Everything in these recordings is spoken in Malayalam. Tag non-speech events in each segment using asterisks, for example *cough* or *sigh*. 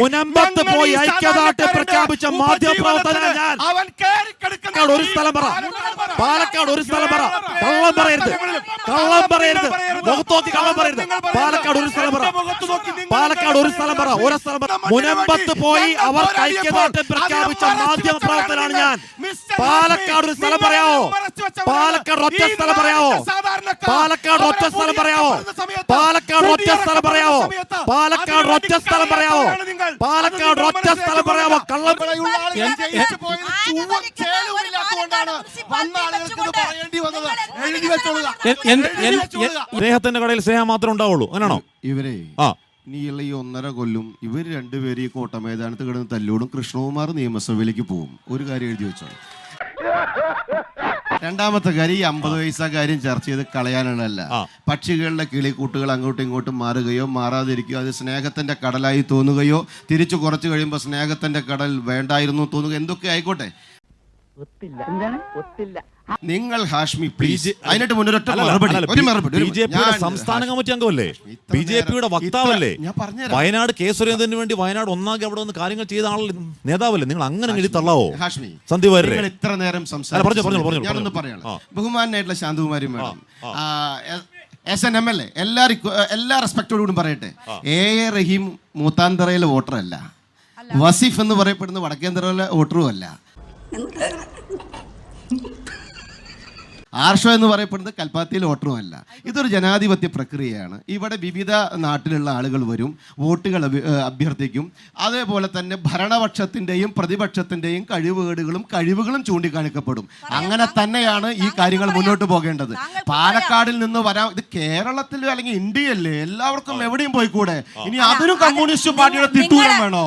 മുനമ്പത്ത് ഞങ്ങൾ പോയി ഈ ഐക്യദാർഢ്യം സാധാരണക്കാരന്റെ പ്രഖ്യാപിച്ച മാധ്യമപ്രവർത്തന ഞാൻ. അവൻ പാലക്കാട് ഒരു സ്ഥലം പറ. പാലക്കാട് ഒരു സ്ഥലം പറ. കള്ളം പറയരുത്. കള്ളം പറയരുത്. മുഖത്തോക്കി കള്ളം പറയരുത്. പാലക്കാട് ഒരു സ്ഥലം പറ. പാലക്കാട് ഒരു സ്ഥലം പറ. ഒരു സ്ഥലം പറ. മുനമ്പത്ത് പോയി അവർ ഐക്യദാർഢ്യം പ്രഖ്യാപിച്ച മാധ്യമ പ്രവർത്തനാണ് ഞാൻ. പാലക്കാട് ഒരു സ്ഥലം പറയാവോ? പാലക്കാട് ഒറ്റ സ്ഥലം പറയാവോ? പാലക്കാട് ഒറ്റ സ്ഥലം പറയാവോ? പാലക്കാട് ഒറ്റ സ്ഥലം പറയാവോ? പാലക്കാട് ഒറ്റ സ്ഥലം പറയാവോ? പാലക്കാട് ഒറ്റ സ്ഥലം പറയാവോ? കള്ളം. അദ്ദേഹത്തിന്റെ കടയിൽ സ്നേഹം മാത്രം ഉണ്ടാവുള്ളൂ. അങ്ങനെയാണോ? ഇവരെ ആ. ഇനിയുള്ള ഈ ഒന്നര കൊല്ലും ഇവർ രണ്ടുപേരും ഈ കോട്ട മൈതാനത്ത് കിടന്ന് തല്ലോടും കൃഷ്ണകുമാർ നിയമസഭയിലേക്ക് പോകും. ഒരു കാര്യം എഴുതി വെച്ചോ രണ്ടാമത്തെ കാര്യം ഈ അമ്പത് വയസ്സാ കാര്യം ചർച്ച ചെയ്ത് കളയാനാണല്ല പക്ഷികളുടെ കിളിക്കൂട്ടുകൾ അങ്ങോട്ടും ഇങ്ങോട്ടും മാറുകയോ മാറാതിരിക്കുകയോ അത് സ്നേഹത്തിന്റെ കടലായി തോന്നുകയോ തിരിച്ചു കുറച്ച് കഴിയുമ്പോൾ സ്നേഹത്തിന്റെ കടൽ വേണ്ടായിരുന്നു തോന്നുക എന്തൊക്കെ ആയിക്കോട്ടെ? നിങ്ങൾ ഹാഷ്മി പ്ലീസ് അതിനായിട്ട് മുന്നൊരൊറ്റ മറുപടി. ഒരു മറുപടി ബി ജെ പിയുടെ സംസ്ഥാന കമ്മിറ്റി അംഗമല്ലേ? ബി ജെ പിയുടെ വക്താവല്ലേ. വയനാട് കെ സുരേന്ദ്രന് വേണ്ടി വയനാട് ഒന്നാകെ അവിടെ വന്ന് കാര്യങ്ങൾ ചെയ്ത ആളല്ലേ നേതാവല്ലേ? നിങ്ങൾ അങ്ങനെ എഴുതി തള്ളാവോ? ഹാഷ്മി സന്ദീപ് വരെ നിങ്ങൾ ഇത്ര നേരം സംസാരിച്ചു. പറഞ്ഞു പറഞ്ഞു പറഞ്ഞു ഞാനൊന്ന്. പറയണം. ബഹുമാനായിട്ടുള്ള Shanthakumari madam S N M L A. എല്ലാ എല്ലാ റെസ്പെക്റ്റോടുകൂടി പറയട്ടെ. എ എ റഹീം മൂത്താന്തറയിലെ വോട്ടറല്ല വസീഫ് എന്ന് പറയപ്പെടുന്ന വടക്കേന്തറയിലെ വോട്ടറും അല്ല. ആർഷോ എന്ന് പറയപ്പെടുന്നത് കൽപ്പാത്തിയിലെ വോട്ടറും അല്ല. ഇതൊരു ജനാധിപത്യ പ്രക്രിയയാണ്. ഇവിടെ വിവിധ നാട്ടിലുള്ള ആളുകൾ വരും വോട്ടുകൾ അഭ്യർത്ഥിക്കും. അതേപോലെ തന്നെ ഭരണപക്ഷത്തിന്റെയും പ്രതിപക്ഷത്തിന്റെയും കഴിവുകേടുകളും കഴിവുകളും ചൂണ്ടിക്കാണിക്കപ്പെടും. അങ്ങനെ തന്നെയാണ് ഈ കാര്യങ്ങൾ മുന്നോട്ട് പോകേണ്ടത്. പാലക്കാടിൽ നിന്ന് വരാൻ ഇത് കേരളത്തിൽ അല്ലെങ്കിൽ ഇന്ത്യയല്ലേ? എല്ലാവർക്കും എവിടെയും പോയിക്കൂടെ? ഇനി അതിനും കമ്മ്യൂണിസ്റ്റ് പാർട്ടിയുടെ തിട്ടൂരം വേണോ?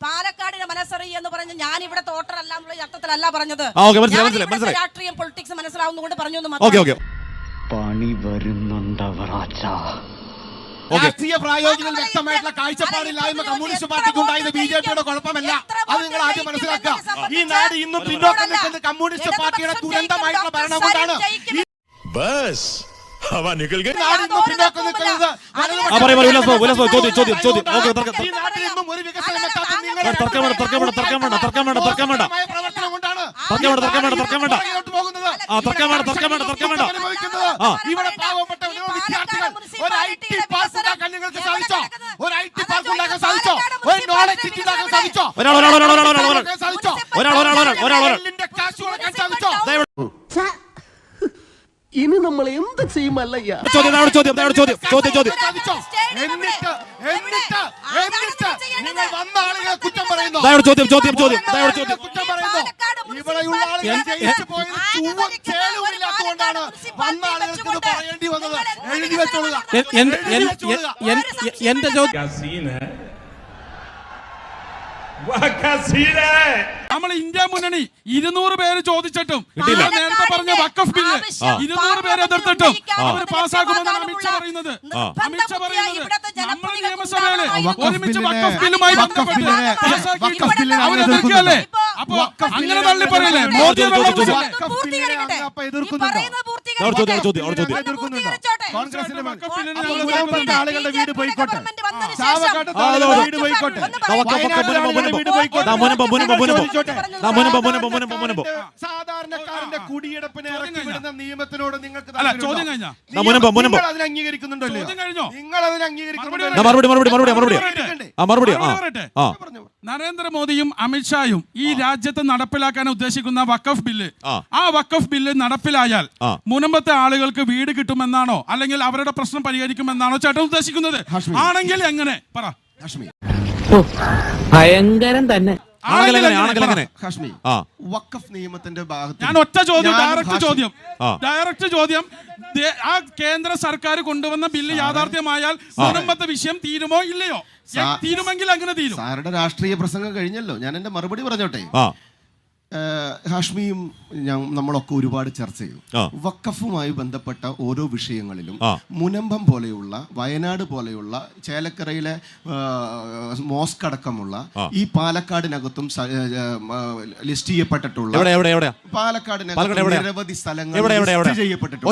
പാലക്കാടിന്റെ മനസ്സറി എന്ന് പറഞ്ഞ് ഞാൻ ഇവിടെ തോട്ടറല്ല എന്നുള്ള അർത്ഥത്തിലല്ല പറഞ്ഞത്. രാഷ്ട്രീയം പൊളിറ്റിക്സ് മനസ്സിലാവുന്നതുകൊണ്ട് പറഞ്ഞു എന്ന് പണി വരുന്നുണ്ടവർ രാഷ്ട്രീയ പ്രായോഗികൾ വ്യക്തമായിട്ടുള്ള കാഴ്ചപ്പാടില്ലായ്മ കമ്മ്യൂണിസ്റ്റ് പാർട്ടിക്ക് ഉണ്ടായത് ബി ജെ പിയുടെ കുഴപ്പമല്ല. അത് നിങ്ങൾ ആദ്യം മനസ്സിലാക്കുക. ഈ നാട് ഇന്നും പിന്നോട്ട് നിൽക്കുന്നത് കമ്മ്യൂണിസ്റ്റ് പാർട്ടിയുടെ ദുരന്തമായിട്ടുള്ള ഭരണം കൊണ്ടാണ് ബസ്. സാധിച്ചോ ഒരാൾ ഒരാൾ ഒരാൾ ഒരാൾ ഒരാൾ ഒരാൾ ഒരാൾ ഒരാൾ ഒരാൾ ഇനി നമ്മൾ എന്ത് ചെയ്യും അല്ലയ്യ? ചോദ്യം ചോദ്യം ചോദ്യം ചോദ്യം ചോദ്യം എന്നിട്ട് എന്നിട്ട് എന്നിട്ട് നിങ്ങൾ വന്ന ആളുകളെ കുറ്റം പറയുന്നു? ചോദ്യം ചോദ്യം ചോദ്യം ചോദ്യം. പറയേണ്ടി വന്നത്. എഴുതി എന്റെ ചോദ്യം നമ്മൾ ഇന്ത്യ മുന്നണി ഇരുന്നൂറ് പേര് ചോദിച്ചിട്ടും ഞാൻ നേരത്തെ പറഞ്ഞ വക്കഫ് ബില്ല് ഇരുന്നൂറ് പേര് എതിർത്തിട്ടും അവർ പാസ്സാക്കുമെന്നാണ് അമിത്ഷാ പറയുന്നത്. അമിത്ഷാ പറയുന്നത് നമ്മൾ നിയമസഭയിൽ ഒരുമിച്ച് വക്കഫ് ബില്ലുമായി ബന്ധപ്പെട്ട് അപ്പൊ അങ്ങനെ തള്ളി പറയല്ലേ? മോദി കോൺഗ്രസിന്റെ ആളുകളുടെ വീട് വീട് പോയിക്കോട്ടെ. വീട് പോയിക്കോട്ടെ. മറുപടി മറുപടി മറുപടി പറയട്ടെ. ആ മറുപടി ആ. മറുപടി പറയട്ടെ. ആ. പറഞ്ഞു. നരേന്ദ്രമോദിയും അമിത്ഷായും ഈ രാജ്യത്ത് നടപ്പിലാക്കാൻ ഉദ്ദേശിക്കുന്ന വക്കഫ് ബില്ല്. ആ. വക്കഫ് ബില്ല് നടപ്പിലായാൽ മുനമ്പത്തെ ആളുകൾക്ക് വീട് കിട്ടുമെന്നാണോ? അല്ലെങ്കിൽ അവരുടെ പ്രശ്നം പരിഹരിക്കുമെന്നാണോ ചേട്ടൻ ഉദ്ദേശിക്കുന്നത്. ആണെങ്കിൽ എങ്ങനെ? പറ. ഭയങ്കരം തന്നെ. ഹാഷ്മി. വഖഫ് നിയമത്തിന്റെ ഭാഗത്ത് ഞാൻ ഒറ്റ ചോദ്യം ഡയറക്റ്റ് ചോദ്യം. ഡയറക്റ്റ് ചോദ്യം. ആ കേന്ദ്ര സർക്കാർ കൊണ്ടുവന്ന ബില്ല് യാഥാർത്ഥ്യമായാൽ മുനമ്പത്തെ വിഷയം തീരുമോ ഇല്ലയോ? തീരുമെങ്കിൽ അങ്ങനെ തീരും. സാറുടെ രാഷ്ട്രീയ പ്രസംഗം കഴിഞ്ഞല്ലോ. ഞാൻ എന്റെ മറുപടി പറഞ്ഞോട്ടെ. ഹാഷ്മിയും നമ്മളൊക്കെ ഒരുപാട് ചർച്ച ചെയ്തു. വക്കഫുമായി ബന്ധപ്പെട്ട ഓരോ വിഷയങ്ങളിലും മുനമ്പം പോലെയുള്ള വയനാട് പോലെയുള്ള ചേലക്കരയിലെ മോസ്ക് അടക്കമുള്ള ഈ പാലക്കാടിനകത്തും ലിസ്റ്റ് ചെയ്യപ്പെട്ടിട്ടുള്ള പാലക്കാടിനകത്ത്? നിരവധി സ്ഥലങ്ങൾ ലിസ്റ്റ് ചെയ്യപ്പെട്ടിട്ടുണ്ട്.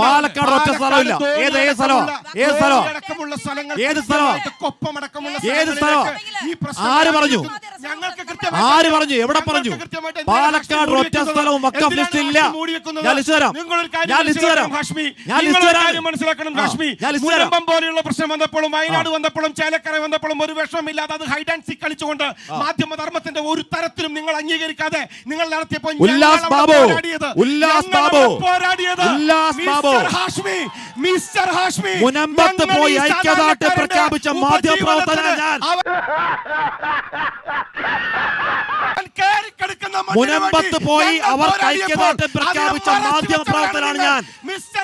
പാലക്കാട് ഒറ്റ സ്ഥലമില്ല. പാലക്കാട് ഒറ്റ ഏത് ഏത് സ്ഥലമാ ഏത് സ്ഥലമാ ഏത് സ്ഥലമാ? ഏത് പ്രശ്നം ആര് പറഞ്ഞു? ആര് പറഞ്ഞു? എവിടെ പറഞ്ഞു? പാലക്കാട് ഒറ്റ സ്ഥലവും വക്കഫ് ലിസ്റ്റ് ഇല്ല? ഞാൻ ലിസ്റ്റ് തരാം ഞാൻ ലിസ്റ്റ് തരാം. ഞാൻ ലിസ്റ്റ് തരാം കാര്യം മനസ്സിലാക്കണം ഹാഷ്മി. ഞാൻ ലിസ്റ്റ് തരാം മുനമ്പം പോലെയുള്ള പ്രശ്നം വന്നപ്പോഴും വയനാട് വന്നപ്പോഴും ചേലക്കര വന്നപ്പോഴും ഒരു വിഷമില്ലാതെ അത് ഹൈഡ് ആൻഡ് സീക്ക് കളിച്ചുകൊണ്ട് മാധ്യമധർമ്മത്തിന്റെ ഒരു തരത്തിലും നിങ്ങൾ അംഗീകരിക്കാതെ നിങ്ങൾ നടത്തിയപ്പോൾ ഉല്ലാസ് ബാബു, ഉല്ലാസ് ബാബു, പോരാടിയത് ഉല്ലാസ് ബാബു. മിസ്റ്റർ ഹാഷ്മി. മിസ്റ്റർ ഹാഷ്മി. മുനമ്പത്ത് പോയി ഐക്യദാർഢ്യം പ്രഖ്യാപിച്ച പ്രഖ്യാപിച്ച മാധ്യമപ്രവർത്തകനാ ഞാൻ. *laughs* മുനമ്പത്ത് പോയി അവർ ഐക്യദാർഢ്യം പ്രഖ്യാപിച്ച മാധ്യമ പ്രവർത്തനാണ് ഞാൻ.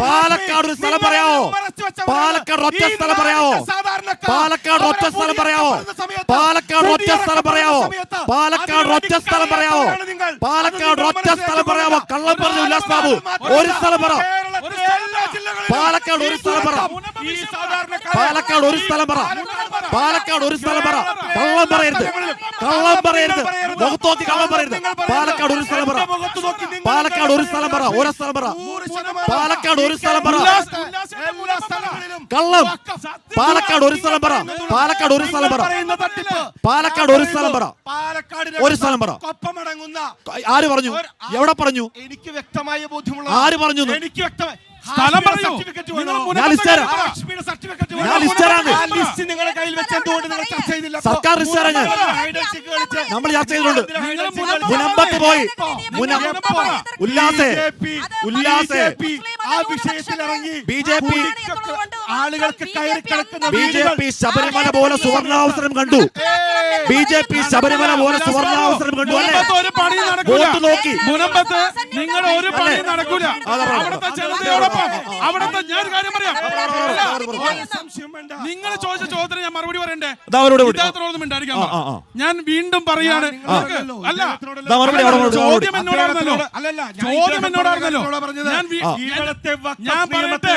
പാലക്കാട് ഒരു സ്ഥലം പറയാവോ പറയാമോ. പാലക്കാട് ഒറ്റ സ്ഥലം പറയാമോ? പാലക്കാട് ഒറ്റ സ്ഥലം പറയാമോ? പാലക്കാട് ഒറ്റ സ്ഥലം പറയാമോ? പാലക്കാട് ഒറ്റ സ്ഥലം പറയാമോ? പാലക്കാട് ഒറ്റ സ്ഥലം പറയാമോ? കള്ളം പറഞ്ഞു ഉല്ലാസ് ബാബു. ഒരു സ്ഥലം പറ. പാലക്കാട് ഒരു സ്ഥലം പറ. പാലക്കാട് ഒരു സ്ഥലം പറ. പാലക്കാട് ഒരു സ്ഥലം പറ. കള്ളം പറയരുത്. കള്ളം പറയരുത്. മുഖത്ത് നോക്കി കള്ളം പറയരുത്. പാലക്കാട് ഒരു സ്ഥലം പറ. പാലക്കാട് ഒരു സ്ഥലം പറ. ഒരു സ്ഥലം പറ. പാലക്കാട് ഒരു സ്ഥലം പറ. കള്ളം. പാലക്കാട് ഒരു സ്ഥലം പറ. പാലക്കാട് ഒരു സ്ഥലം പറ. പാലക്കാട് ഒരു സ്ഥലം പറ. പാലക്കാട് ഒരു സ്ഥലം പറ. ആര് പറഞ്ഞു? എവിടെ പറഞ്ഞു? എനിക്ക് വ്യക്തമായ ബോധ്യമുള്ള ആര് പറഞ്ഞു എനിക്ക് വ്യക്തമായി സ്ഥലം പറയൂ. നിങ്ങളുടെ കയ്യിൽ വെച്ച് എന്തുകൊണ്ട് നിങ്ങൾ ചർച്ച ചെയ്തില്ല? സർക്കാർ നമ്മൾ ചർച്ച ചെയ്തിട്ടുണ്ട്. മുനമ്പത്ത് പോയി. ഉല്ലാസേ. ഉല്ലാസേ. ആ വിഷയത്തിൽ ഇറങ്ങി ബി ജെ പി. ആളുകൾക്ക് കയറി കിടക്കുന്ന ബി ജെ പി ശബരിമല പോലെ സുവർണാവസരം കണ്ടു. ബി ജെ പി ശബരിമല പോലെ സുവർണാവസരം കണ്ടു അല്ലേ? മുനമ്പത്ത് ഒരു പണി നടക്കൂല. നോക്കി. മുനമ്പത്ത് നിങ്ങൾ ഒരു പണി? നടക്കൂല. അവിടുത്തെ പറഞ്ഞത്. അവിടുത്തെ ഞാൻ ഒരു കാര്യം പറയാം. സംശയം വേണ്ട. നിങ്ങൾ ചോദിച്ച ചോദ്യത്തിന് ഞാൻ മറുപടി പറയണ്ടേ? ദാ അവരോട് വിളി. ഇദ്ദേഹത്തിനോട് മിണ്ടായിരിക്കാൻ ആ, പറ. ആ, ആ. ഞാൻ വീണ്ടും പറയാണ് അല്ല ചോദ്യം. എന്നോടായിരുന്നല്ലോ ഞാൻ ചോദ്യം എന്നോടായിരുന്നല്ലോ പറഞ്ഞത്. ഞാൻ പറയട്ടെ?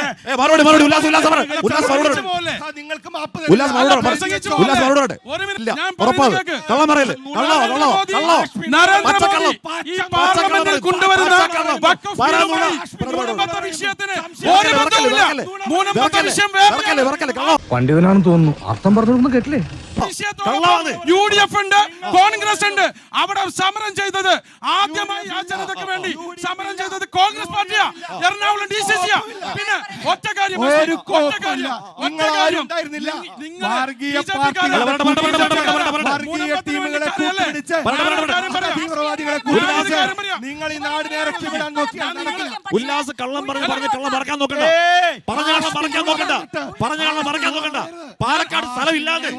കൊണ്ടുവരുന്ന പച്ചക്കള്ളം. പണ്ഡിതനാണെന്ന് തോന്നുന്നു. അർത്ഥം പറഞ്ഞൊന്നും കേട്ടില്ലേ. യു ഡി എഫ് ഉണ്ട് കോൺഗ്രസ് ഉണ്ട്. അവിടെ സമരം ചെയ്തത് ആദ്യമായി ആ ജനതയ്ക്ക് വേണ്ടി. സമരം ചെയ്തത് കോൺഗ്രസ് പാർട്ടിയാ. എറണാകുളം ഡി സി സിയാ ഒരു ഒറ്റ കുഴപ്പമില്ല. ഒറ്റ നിങ്ങൾ ആരും ഉണ്ടായിരുന്നില്ല. വർഗീയ പാർട്ടികളെ. വർഗീയ ടീമുകളെ? കൂട്ടുപിടിച്ച്. തീവ്രവാദികളെ കൂട്ടുപിടിച്ച് നിങ്ങൾ ഈ നാടിനെ ഇറക്കി വിടാൻ നോക്കിയാൽ നടക്കില്ല ഉല്ലാസ് കള്ളം പറഞ്ഞു പറഞ്ഞ് കള്ളം മറക്കാൻ നോക്കണ്ട! പറഞ്ഞ കള്ളം മറക്കാൻ നോക്കണ്ട പറഞ്ഞ കള്ളം മറക്കാൻ നോക്കണ്ട പാലക്കാട് സ്ഥലമില്ലാതെ